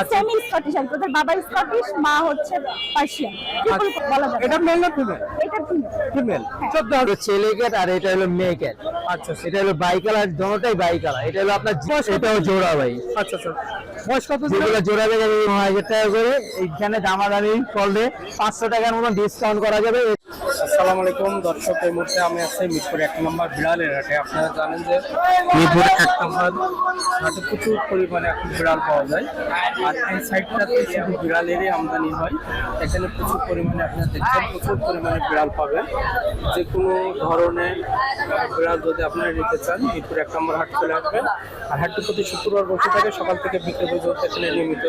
আচ্ছা। Semi Scottish আর। ওদের বাবা স্কটিশ মা হচ্ছে পার্সিয়ান ট্রিপল বলা যাবে। এটা মেল না ফিমেল এটা ফিমেল ফিমেল হ্যাঁ। ছেলে ক্যাট আর এটা হলো মেয়ে ক্যাট আচ্ছা। আচ্ছা এটা হলো বাই কালার দোনোটাই বাই কালার এটা হলো আপনার এটাও জোড়া ভাই। আচ্ছা আচ্ছা। বয়স কত যেগুলো জোড়া দেবে ন হাজার টাকা করে। এইখানে দামাদামি করলে পাঁচশো টাকার মতো ডিসকাউন্ট করা যাবে। আসসালামু আলাইকুম। দর্শক এই মুহূর্তে আমি আছি মিরপুর এক নম্বর বিড়ালের হাটে। আপনারা জানেন যে মিরপুর এক নম্বর হাটে প্রচুর পরিমাণে এখন বিড়াল পাওয়া যায়। আর এই সাইডটাতে শুধু বিড়ালেরই আমদানি হয়। এখানে প্রচুর পরিমাণে আপনারা দেখছেন প্রচুর পরিমাণে বিড়াল পাবেন। যে কোনো ধরনের বিড়াল যদি আপনারা নিতে চান মিরপুর এক নম্বর হাট চলে আসবেন আর হাটটি প্রতি শুক্রবার বসে থাকে সকাল থেকে বিক্রি পর্যন্ত এখানে নিয়মিত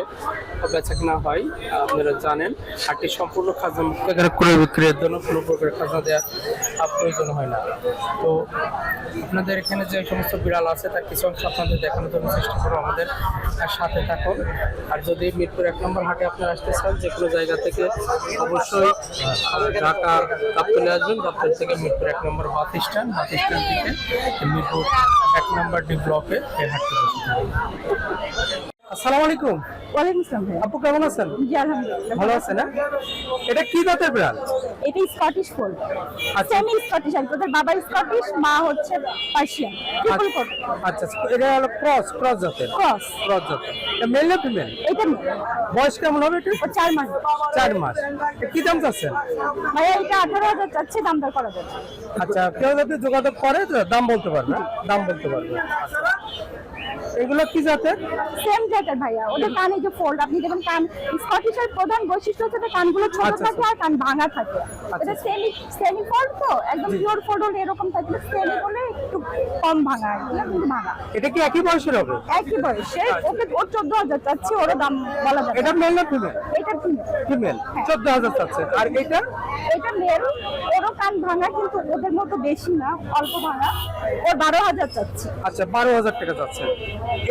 বেচা কেনা হয়। আপনারা জানেন হাটটি সম্পূর্ণ খাজনা মুক্ত। করে ক্রয় বিক্রয়ের জন্য কোনো প্রকার খাজনা দেওয়ার আর প্রয়োজন হয় না। তো আপনাদের এখানে যে সমস্ত বিড়াল আছে, তার কিছু অংশ আপনাদের দেখানোর জন্য চেষ্টা করব আমাদের। সাথে থাকুন। আর যদি মিরপুর এক নম্বর হাটে আপনারা আসতে চান, যে কোনো জায়গা থেকে অবশ্যই ঢাকা গাবতলে আসবেন। গাবতল থেকে মিরপুর এক নম্বর বাস স্ট্যান্ড বাস স্ট্যান্ড থেকে মিরপুর এক নম্বর ডি ব্লকে এই হাটটি থাকে। আসসালামু আলাইকুম। ওয়ালাইকুম আসসালাম ভাই আপু কেমন আছেন? জি আলহামদুলিল্লাহ। ভালো আছেন না এটা কি জাতের বিড়াল? এটা স্কটিশ ফোল্ড আচ্ছা। সেমি স্কটিশ আর। ওদের বাবা স্কটিশ মা হচ্ছে পার্সিয়ান ট্রিপল কোট আচ্ছা আচ্ছা, এটা হলো ক্রস ক্রস জাতের। ক্রস ক্রস জাতের। এটা মেল না ফিমেল এটা বয়স কেমন হবে এটা? ও চার মাস। চার মাস। এটা কি দাম চাচ্ছেন? ভাইয়া এটা আঠারো হাজার চাচ্ছে দাম দর করা আচ্ছা কেউ যদি যোগাযোগ করে দাম বলতে পারবে দাম বলতে পারবে। এগুলো কি জাতের? সেম জায়গার ভাইয়া ওদের কান এই যে ফোল্ড আপনি দেখুন কান স্কটিশের প্রধান বৈশিষ্ট্য হচ্ছে কানগুলো ছোট আচ্ছা, থাকে আর কান ভাঙা থাকে। এটা সেমি সেমি ফোল্ড তো একদম পিওর ফোল্ড হলে এরকম থাকলে সেমি হলে একটু কম ভাঙা কিন্তু ভাঙা। এটা কি একই বয়সের হবে? একই বয়সে ওকে ওর চোদ্দ হাজার চাচ্ছে ওর দাম বলা যাবে। এটা মেল না ফিমেল এটা ফিমেল ফিমেল চোদ্দ হাজার চাচ্ছে। আর এটা? এটা মেল ওরও কান ভাঙা কিন্তু ওদের মতো বেশি না অল্প ভাঙা। ওর বারো হাজার চাচ্ছে। আচ্ছা বারো হাজার টাকা যাচ্ছে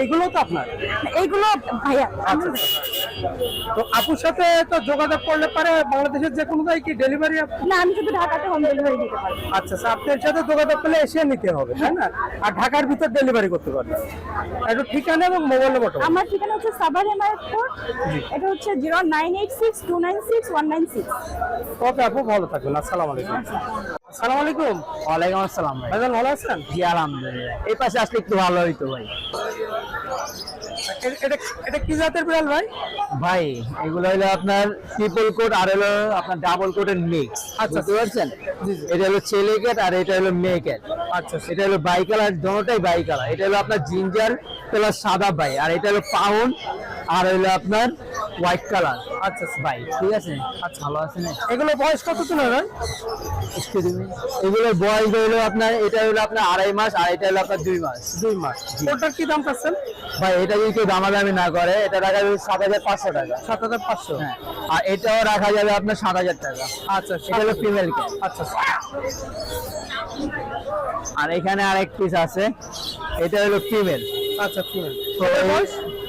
এগুলো তো আপনার? এইগুলো ভাইয়া। আচ্ছা আচ্ছা। তো আপুর সাথে তো যোগাযোগ করলে পারে বাংলাদেশের যে কোনো জায়গায় কি ডেলিভারি না আমি শুধু ঢাকাতে হোম ডেলিভারি দিতে পারব। আচ্ছা আচ্ছা আপনার সাথে যোগাযোগ করলে এসে নিতে হবে তাই না? আর ঢাকার ভিতর ডেলিভারি করতে পারবেন একটু ঠিকানা এবং মোবাইল নাম্বারটা বলুন। আমার ঠিকানা হচ্ছে সাবার এমায়াতপুর এটা হচ্ছে zero nine eight six two nine six one nine six. Okay আপু ভালো থাকবেন আসসালামু আলাইকুম। আসসালামু আলাইকুম। ওয়ালাইকুম আসসালাম ভাই। ভাইজান ভালো আছেন? জি আলহামদুলিল্লাহ। এই পাশে আসলে একটু ভালো হইতো ভাই। এটা এটা কি জাতের বিড়াল ভাই? ভাই এগুলো হলো আপনার ট্রিপল কোট আর হলো আপনার ডাবল কোটের মিক্স আচ্ছা। বুঝতে পারছেন। এটা হলো ছেলে ক্যাট আর এটা হলো মেয়ে ক্যাট আচ্ছা। এটা হলো বাই কালার দোনোটাই বাই কালার এটা হলো আপনার জিঞ্জার প্লাস সাদা বাই আর এটা হলো পাউন আর হলো আপনার হোয়াইট কালার আচ্ছা ভাই ঠিক আছে? আচ্ছা ভালো আছে না এগুলো বয়স কত ছিল ভাই? এগুলোর বয়স হলো আপনার এটা হলো আপনার আড়াই মাস আর এটা হলো আপনার দুই মাস। দুই মাস। ওটার কি দাম পাচ্ছেন ভাই এটা যদি কেউ দামাদামি না করে এটা রাখা যাবে সাত হাজার পাঁচশো টাকা। সাত হাজার পাঁচশো? হ্যাঁ আর এটাও রাখা যাবে আপনার সাত হাজার টাকা। আচ্ছা এটা হলো ফিমেল ক্যাট আচ্ছা আর এখানে আরেক পিস আছে এটা হলো ফিমেল আচ্ছা ফিমেল তো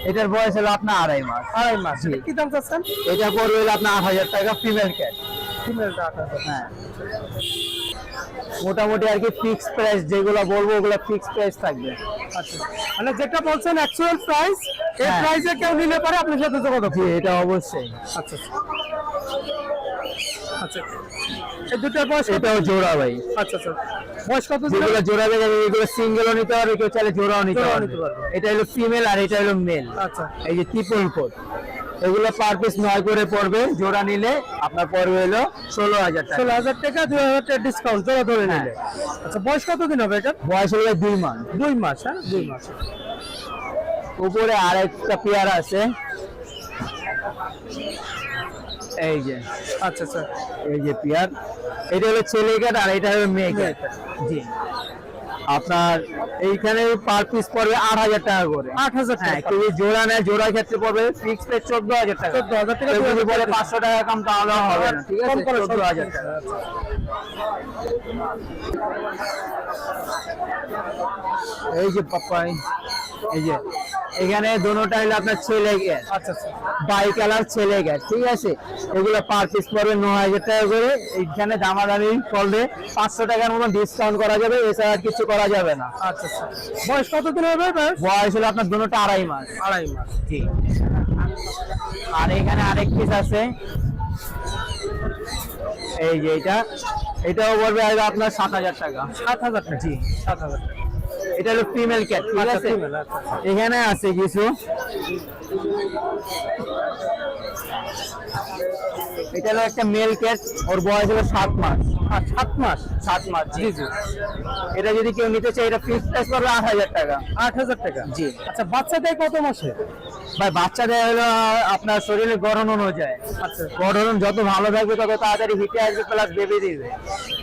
এটার বয়স হলো আপনার আড়াই মাস। আড়াই মাস। কি দাম চাচ্ছেন? এটা পড়বে হলো আপনার আট হাজার টাকা ফিমেল ক্যাট ফিমেলটা আট হাজার। হ্যাঁ। মোটামুটি আর কি ফিক্স প্রাইস যেগুলো বলব ওগুলো ফিক্স প্রাইস থাকবে। আচ্ছা। মানে যেটা বলছেন অ্যাকচুয়াল প্রাইস এই হ্যাঁ। প্রাইসে কেউ নিলে পারে আপনার সাথে যোগাযোগ জি। এটা অবশ্যই। আচ্ছা আচ্ছা। এই দুটার বয়স এটাও জোড়া ভাই। আচ্ছা আচ্ছা। বয়স কত? যেগুলো জোড়া দেবে এগুলো সিঙ্গেলও নিতে পারবে কেউ চাইলে জোড়াও নিতে পারবে। এটা হলো ফিমেল আর এটা হলো মেল আচ্ছা। এই যে ট্রিপল কোট এগুলো পার পিস নয় করে পড়বে জোড়া নিলে আপনার পড়বে হলো ষোলো হাজার টাকা। ষোলো হাজার টাকা দুই হাজার টাকা ডিসকাউন্ট জোড়া ধরে নিলে। আচ্ছা বয়স কতদিন হবে এটা? বয়স হলো দুই মাস। দুই মাস হ্যাঁ? দুই মাস। উপরে আরেকটা পেয়ার আছে। এই যে আচ্ছা আচ্ছা এই যে পেয়ার এটা হলো ছেলে ক্যাট আর এটা হলো মেয়ে ক্যাট জি। আপনার এইখানে পার পিস পড়বে আট হাজার টাকা করে। আট হাজার হ্যাঁ টাকা। কেউ জোড়া নেয় জোড়ার ক্ষেত্রে পড়বে ফিক্স প্রাইস চোদ্দ হাজার টাকা। 14,000 টাকা, কেউ যদি বলে পাঁচশো টাকা কম তাহলে হবে না ঠিক আছে? চোদ্দ হাজার টাকা। এই যে পাপাই এই যে এখানে দোনোটা হলো আপনার ছেলে গ্যাস আচ্ছা আচ্ছা। বাই কালার ছেলে গ্যাস ঠিক আছে? এগুলো পার পিস পড়বে ন হাজার টাকা করে। এইখানে দামাদামি করলে পাঁচশো টাকার মতো ডিসকাউন্ট করা যাবে এছাড়া আর কিছু করা যাবে না। আচ্ছা আচ্ছা। বয়স কতদিন হবে বয়স বয়স হলো আপনার দোনোটা আড়াই মাস। আড়াই মাস। জি। আর এখানে আরেক পিস আছে। এই যে এটা এটাও পড়বে আপনার সাত হাজার টাকা। সাত হাজার টাকা। জি। সাত হাজার টাকা। এটা হলো ফিমেল ক্যাট ঠিক আচ্ছা, আছে? আচ্ছা, আচ্ছা। এখানে আছে কিছু। এটা হলো একটা মেল ক্যাট ওর বয়স হলো সাত মাস। আর সাত মাস? সাত মাস জি। জি এটা যদি কেউ নিতে চায় এটা ফিক্স প্রাইস পড়বে আট হাজার টাকা। আট হাজার টাকা? জি। আচ্ছা বাচ্চাটাই কত মাসে? ভাই বাচ্চাদের হলো আপনার শরীরে গঠন অনুযায়ী। আচ্ছা। গঠন যত ভালো থাকবে তত তাড়াতাড়ি হিটে আসবে প্লাস বেবি দিবে।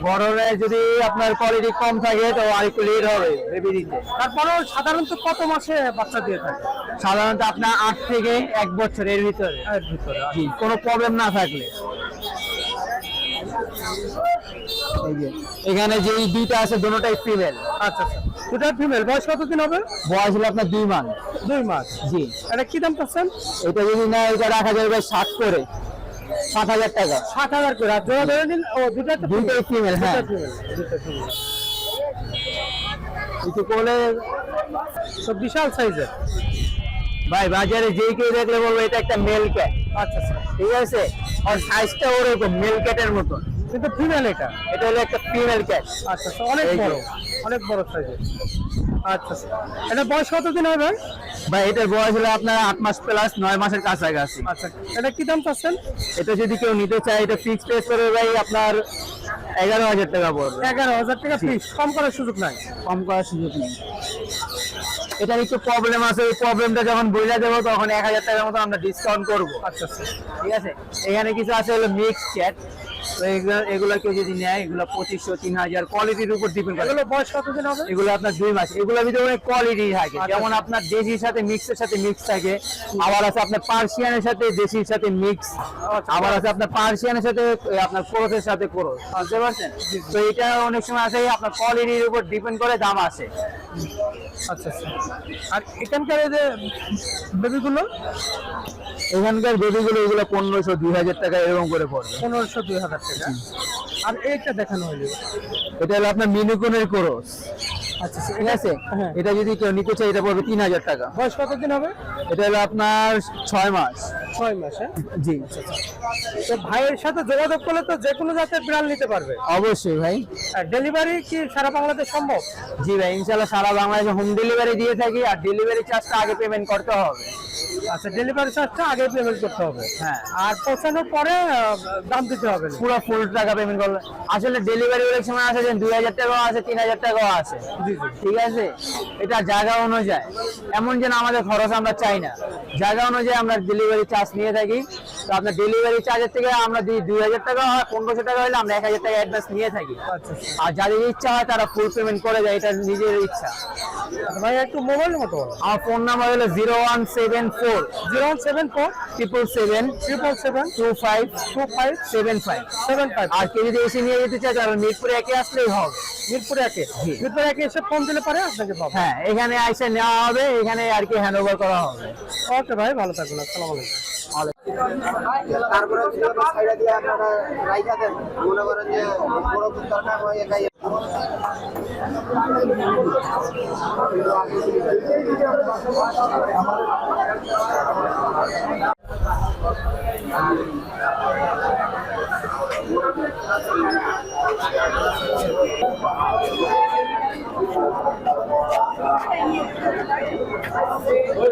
গঠনে যদি আপনার কোয়ালিটি কম থাকে তো আর একটু লেট হবে বেবি দিতে। তারপরেও সাধারণত কত মাসে বাচ্চা দিয়ে থাকে? সাধারণত আপনার আট থেকে এক বছরের ভিতরে। এর ভিতরে জি কোনো প্রবলেম না থাকলে। এখানে যে এই দুইটা আছে দুটোটাই ফিমেল আচ্ছা আচ্ছা। দুটা ফিমেল বয়স কতদিন হবে? বয়স হলো আপনার দুই মাস। দুই মাস। জি। এটা কি দাম পাচ্ছেন? এটা যদি না এটা রাখা যাবে সাত করে। সাত হাজার টাকা। সাত হাজার করে। আর জোড়া ধরে নিন ও দুটা তো দুইটাই ফিমেল হ্যাঁ। কিছু করলে তো বিশাল সাইজের ভাই বাজারে যে কেউ দেখলে বলব এটা একটা মেল ক্যাট আচ্ছা আচ্ছা। ঠিক আছে? আর সাইজটা ওরকম মেল ক্যাটের মতো কিন্তু ফিমেল এটা? এটা হলো একটা ফিমেল ক্যাট আচ্ছা আচ্ছা অনেক বড়। অনেক বড় সাইজের আচ্ছা আচ্ছা। এটা বয়স কতদিন হবে ভাই? এটার বয়স হলো আপনার আট মাস প্লাস নয় মাসের কাছাকাছি। আচ্ছা এটা কি দাম চাচ্ছেন? এটা যদি কেউ নিতে চায় এটা ফিক্স প্রাইস করবে ভাই আপনার এগারো হাজার টাকা পড়বে। এগারো হাজার টাকা পিস কম করার সুযোগ নাই? কম করার সুযোগ নেই। এটার একটু প্রবলেম আছে ওই প্রবলেমটা যখন বইলা দেবো তখন এক হাজার টাকার মতো আমরা ডিসকাউন্ট করব। আচ্ছা আচ্ছা। ঠিক আছে? এখানে কিছু আছে হলো মিক্স চ্যাট তো এগুলো এগুলো কেউ যদি নেয় এগুলো পঁচিশশো তিন হাজার কোয়ালিটির উপর ডিপেন্ড করে। এগুলো বয়স কতদিন হবে? এগুলো আপনার দুই মাস। এগুলোর ভিতরে অনেক কোয়ালিটি থাকে। আচ্ছা। যেমন আপনার দেশির সাথে মিক্সের সাথে মিক্স থাকে। আবার আছে আপনার পার্সিয়ানের সাথে দেশির সাথে মিক্স আচ্ছা। আবার আছে আপনার পার্সিয়ানের সাথে আপনার ক্রোসের সাথে ক্রোস বুঝতে পারছেন? তো এটা অনেক সময় আছে আপনার কোয়ালিটির উপর ডিপেন্ড করে দাম আছে আচ্ছা আচ্ছা। আর এখানকার যে বেবিগুলো? এখানকার বেবিগুলো এগুলো পনেরোশো দুই হাজার টাকা এরকম করে পড়বে। পনেরোশো দুই হাজার। আর এইটা দেখানো হলো। এটা হলো আপনার মিনুকনের ক্রোস। আচ্ছা ঠিক আছে? হ্যাঁ। এটা যদি কেউ নিতে চায় এটা পড়বে তিন হাজার টাকা। বয়স কতদিন হবে? এটা হলো আপনার ছয় মাস। ছয় মাস হ্যাঁ? জি। তো ভাইয়ের সাথে যোগাযোগ করলে তো যে কোনো জাতের বিড়াল নিতে পারবে। অবশ্যই ভাই। ডেলিভারি কি সারা বাংলাদেশ সম্ভব? জি ভাই ইনশাল্লাহ সারা বাংলাদেশে হোম ডেলিভারি দিয়ে থাকি আর ডেলিভারি চার্জটা আগে পেমেন্ট করতে হবে। আচ্ছা ডেলিভারি চার্জটা আগে পেমেন্ট করতে হবে। হ্যাঁ। আর পৌঁছানোর পরে দাম দিতে হবে। পুরো ফুল টাকা পেমেন্ট করবে আসলে ডেলিভারি অনেক সময় আছে যে দুই হাজার টাকাও আছে তিন হাজার টাকাও আছে। জি ঠিক আছে? এটা জায়গা অনুযায়ী। এমন যেন আমাদের খরচ আমরা চাই না। জায়গা অনুযায়ী আমরা ডেলিভারি চার্জ নিয়ে থাকি। তো আপনার ডেলিভারি চার্জের থেকে আমরা যদি দুই হাজার টাকা হয় পনেরোশো টাকা হলে আমরা এক হাজার টাকা অ্যাডভান্স নিয়ে থাকি। আচ্ছা আচ্ছা। আর যাদের ইচ্ছা হয় তারা ফুল পেমেন্ট করে যায় এটা নিজের ইচ্ছা। ভাই একটু মোবাইল মতো আমার ফোন নাম্বার হলো zero one seven four zero one seven four triple seven triple seven two five two five seven five seven five আর কেউ যদি এসে নিয়ে যেতে চায় তাহলে মিরপুরে একে আসলেই হবে। মিরপুরে একে। মিরপুরে একে এসে ফোন দিলে পারে আপনাকে পাবো। হ্যাঁ এখানে এসে নেওয়া হবে এখানে আর কি হ্যান্ড ওভার করা হবে। ওকে ভাই ভালো থাকুন আসসালামু আলাইকুম। তারপরে যেভাবে সাইডে দিয়ে আপনারা রাইখা দেন। মনে করেন যে বড় দরকার হয় একাই ・はい。